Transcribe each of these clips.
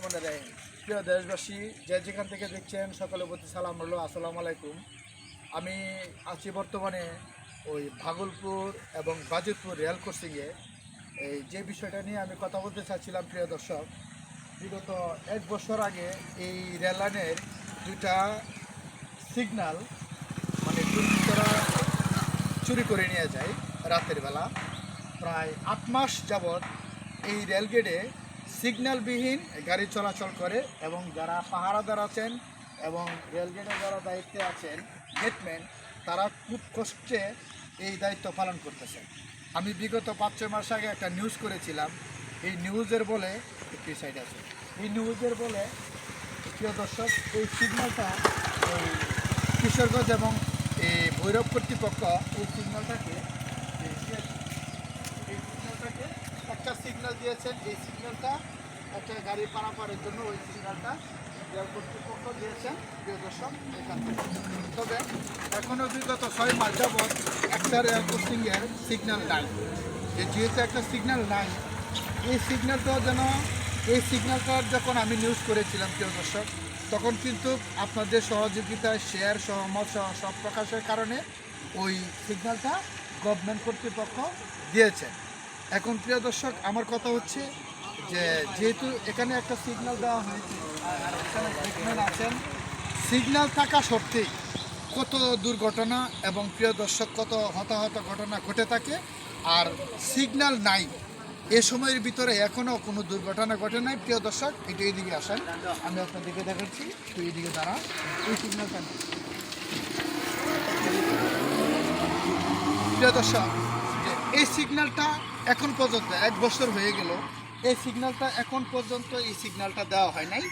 প্রিয় দেশবাসী, যে যেখান থেকে দেখছেন, সকলের প্রতি সালাম হলো আসসালামু আলাইকুম। আমি আছি বর্তমানে ওই ভাগলপুর এবং বাজিতপুর রেল ক্রসিংয়ে এই যে বিষয়টা নিয়ে আমি কথা বলতে চাচ্ছিলাম, প্রিয় দর্শক, বিগত এক বছর আগে এই রেল লাইনের দুটা সিগন্যাল মানে দুর্বৃত্তরা চুরি করে নিয়ে যায় রাতের বেলা। প্রায় আট মাস যাবৎ এই রেলগেটে সিগন্যালবিহীন গাড়ি চলাচল করে এবং যারা পাহারাদার আছেন এবং রেলগেটে যারা দায়িত্বে আছেন, গেটম্যান, তারা খুব কষ্টে এই দায়িত্ব পালন করতেছেন। আমি বিগত পাঁচ, ছয় মাস আগে একটা নিউজ করেছিলাম। এই নিউজের বলে একটি সাইড আছে। এই নিউজের বলে প্রিয় দর্শক, এই সিগন্যালটা কিশোরগঞ্জ এবং এই ভৈরব কর্তৃপক্ষ এই সিগন্যালটাকে এই যে- এই সিগন্যালটাকে একটা সিগন্যাল দিয়েছেন, এই সিগন্যালটা একটা গাড়ি পারাপারের জন্য ওই সিগন্যালটা রেল কর্তৃপক্ষ দিয়েছেন প্রিয় দর্শক এখান তবে এখনও বিগত ছয় মাস যাবৎ একটা রেল ক্রসিংয়ের সিগন্যাল নাই। যেহেতু একটা সিগন্যাল নাই, এই সিগন্যালটা যেন, এই সিগন্যালটার যখন আমি নিউজ করেছিলাম, প্রিয় দর্শক, তখন কিন্তু আপনাদের সহযোগিতায় শেয়ার সহমত সহ সব প্রকাশের কারণে ওই সিগন্যালটা গভর্নমেন্ট কর্তৃপক্ষ দিয়েছে। এখন প্রিয় দর্শক, আমার কথা হচ্ছে যে যেহেতু এখানে একটা সিগন্যাল দেওয়া হয়েছে আর আছেন সিগন্যাল থাকা সত্ত্বেই কত দুর্ঘটনা এবং প্রিয় দর্শক, কত হতাহত ঘটনা ঘটে থাকে আর সিগন্যাল নাই। এ সময়ের ভিতরে এখনও কোনো দুর্ঘটনা ঘটে নাই। প্রিয় দর্শক, একটু এইদিকে আসেন। আমি আপনার আপনাদেরকে দেখাচ্ছি, একটু এইদিকে দাঁড়া এই সিগন্যালটা নেই। প্রিয় দর্শক, এই সিগন্যালটা এখন পর্যন্ত, এক বছর হয়ে গেল, এই সিগন্যালটা এখন পর্যন্ত এই সিগন্যালটা দেওয়া হয় নাই।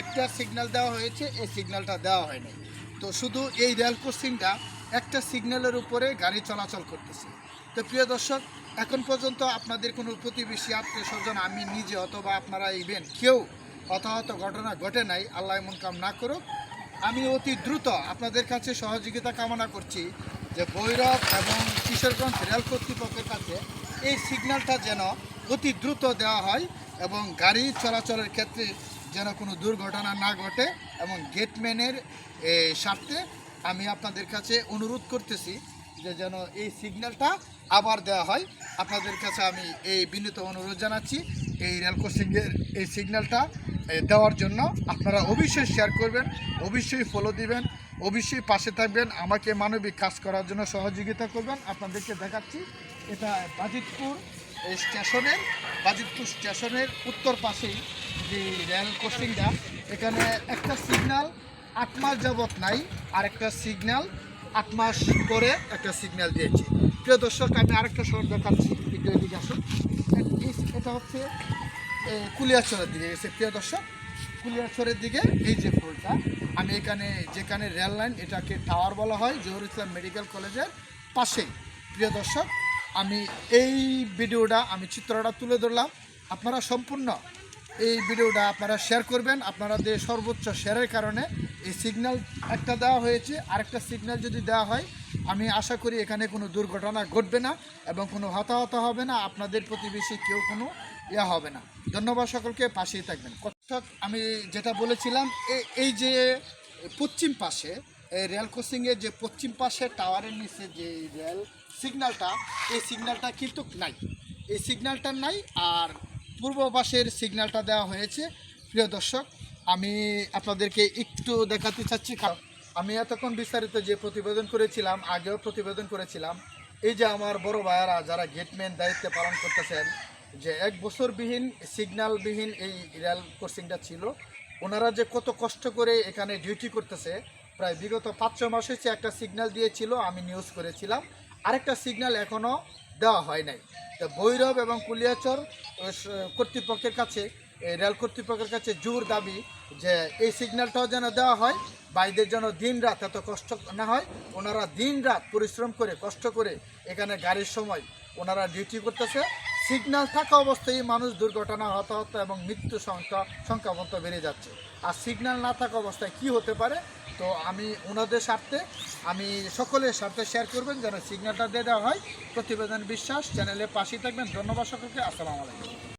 একটা সিগন্যাল দেওয়া হয়েছে, এই সিগন্যালটা দেওয়া হয় নাই। তো শুধু এই রেল ক্রসিংটা একটা সিগন্যালের উপরে গাড়ি চলাচল করতেছে। তো প্রিয় দর্শক, এখন পর্যন্ত আপনাদের কোনো প্রতিবেশী, আত্মীয় স্বজন, আমি নিজে অথবা আপনারা ইভেন কেউ হতাহত ঘটনা ঘটে নাই, আল্লাহ এমন কাম না করুক। আমি অতি দ্রুত আপনাদের কাছে সহযোগিতা কামনা করছি যে ভৈরব এবং কিশোরগঞ্জ রেল কর্তৃপক্ষের কাছে এই সিগন্যালটা যেন অতি দ্রুত দেওয়া হয় এবং গাড়ি চলাচলের ক্ষেত্রে যেন কোনো দুর্ঘটনা না ঘটে এবং গেটম্যানের স্বার্থে আমি আপনাদের কাছে অনুরোধ করতেছি যে যেন এই সিগন্যালটা আবার দেওয়া হয়। আপনাদের কাছে আমি এই বিনীত অনুরোধ জানাচ্ছি। এই রেল ক্রসিংয়ের এই সিগন্যালটা দেওয়ার জন্য আপনারা অবশ্যই শেয়ার করবেন, অবশ্যই ফলো দিবেন, অবশ্যই পাশে থাকবেন, আমাকে মানবিক কাজ করার জন্য সহযোগিতা করবেন। আপনাদেরকে দেখাচ্ছি, এটা বাজিতপুর স্টেশনের বাজিতপুর স্টেশনের উত্তর পাশেই যে রেল ক্রসিংটা এখানে একটা সিগন্যাল আট মাস যাবৎ নাই আর একটা সিগন্যাল আট মাস পরে একটা সিগন্যাল দিয়েছে। প্রিয় দর্শক, আমি আরেকটা শহর দেখাচ্ছি আসুন। এটা হচ্ছে কুলিয়াচরের দিকে গেছে প্রিয় দর্শক, কুলিয়াচরের দিকে এই যে পোলটা, আমি এখানে যেখানে রেল লাইন এটাকে টাওয়ার বলা হয় জহুর ইসলাম মেডিকেল কলেজের পাশেই। প্রিয় দর্শক, আমি এই ভিডিওটা, আমি চিত্রটা তুলে ধরলাম। আপনারা সম্পূর্ণ এই ভিডিওটা আপনারা শেয়ার করবেন। আপনারা যে সর্বোচ্চ শেয়ারের কারণে এই সিগন্যাল একটা দেওয়া হয়েছে, আরেকটা সিগন্যাল যদি দেওয়া হয়, আমি আশা করি এখানে কোনো দুর্ঘটনা ঘটবে না এবং কোনো হতাহত হবে না, আপনাদের প্রতিবেশী কেউ কোনো ইয়া হবে না। ধন্যবাদ সকলকে, পাশেই থাকবেন। কথা আমি যেটা বলেছিলাম এই যে পশ্চিম পাশে রেল ক্রসিংয়ের যে পশ্চিম পাশে টাওয়ারের নিচে যে রেল সিগন্যালটা এই সিগন্যালটা কিন্তু নাই। এই সিগন্যালটা নাই আর পূর্ব পাশের সিগন্যালটা দেওয়া হয়েছে। প্রিয় দর্শক আমি আপনাদেরকে একটু দেখাতে চাচ্ছি আমি এতক্ষণ বিস্তারিত যে প্রতিবেদন করেছিলাম, আগেও প্রতিবেদন করেছিলাম। এই যে আমার বড় ভাইয়ারা যারা গেটম্যান দায়িত্বে পালন করতেছেন, যে এক বছরবিহীন সিগন্যালবিহীন এই রেল ক্রসিংটা ছিল, ওনারা যে কত কষ্ট করে এখানে ডিউটি করতেছে, প্রায় বিগত পাঁচ ছ মাস হচ্ছে একটা সিগন্যাল দিয়েছিল, আমি নিউজ করেছিলাম। আরেকটা সিগন্যাল এখনও দেওয়া হয় নাই। তো ভৈরব এবং কুলিয়াচর কর্তৃপক্ষের কাছে রেল কর্তৃপক্ষের কাছে জোর দাবি যে এই সিগন্যালটাও যেন দেওয়া হয়, বাইদের যেন দিন রাত এত কষ্ট না হয়, ওনারা দিন রাত পরিশ্রম করে, কষ্ট করে এখানে গাড়ির সময় ওনারা ডিউটি করতেছে। সিগন্যাল থাকা অবস্থায় মানুষ দুর্ঘটনা, হতাহত এবং মৃত্যু সংখ্যা সংখ্যা মতো বেড়ে যাচ্ছে। আর সিগন্যাল না থাকা অবস্থায় কি হতে পারে, তো আমি ওনাদের স্বার্থে, আমি সকলের স্বার্থে শেয়ার করবেন যেন সিগন্যালটা দিয়ে দেওয়া হয়। প্রতিবেদন বিশ্বাস, চ্যানেলের পাশেই থাকবেন। ধন্যবাদ সকলকে। আসসালামু আলাইকুম।